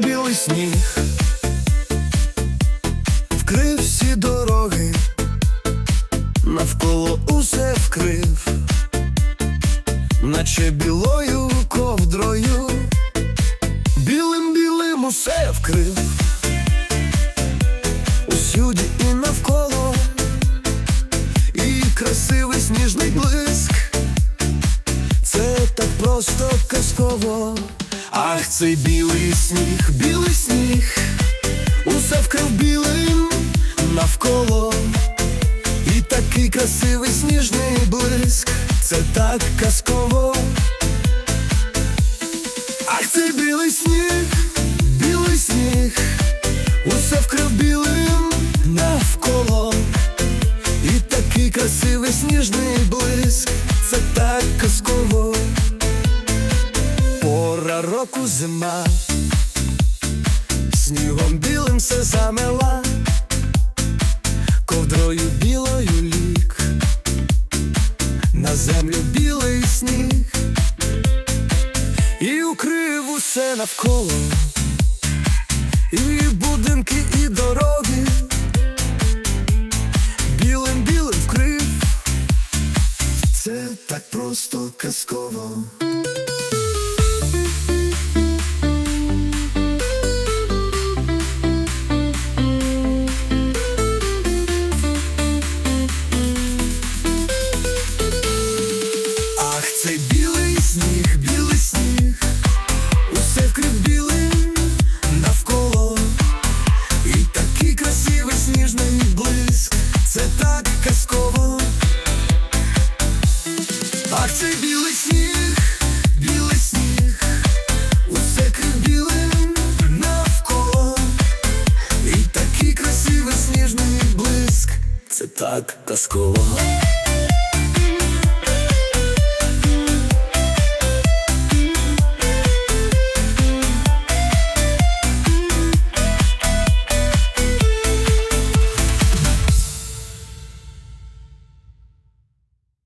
білий сніг, вкрив всі дороги, навколо усе вкрив, наче білою ковдрою, білим білим усе вкрив, усюди і навколо, і красивий сніжний блиск. Це так просто казково. Ах, цей білий сніг, білий сніг, усе вкрив білим навколо. І такий красивий сніжний блиск, це так казково. Ах, цей білий сніг, року зима, снігом білим все замела, ковдрою білою ліг, на землю білий сніг, і укрив усе навколо, і будинки, і дороги. Білим білим вкрив. Це так просто казково. Цей білий сніг, білий сніг, усе вкрив білим навколо. І такий красивий сніжний блиск, це так казково. Ах, цей білий сніг, білий сніг, усе крив білим навколо. І такий красивий сніжний блиск, це так казково.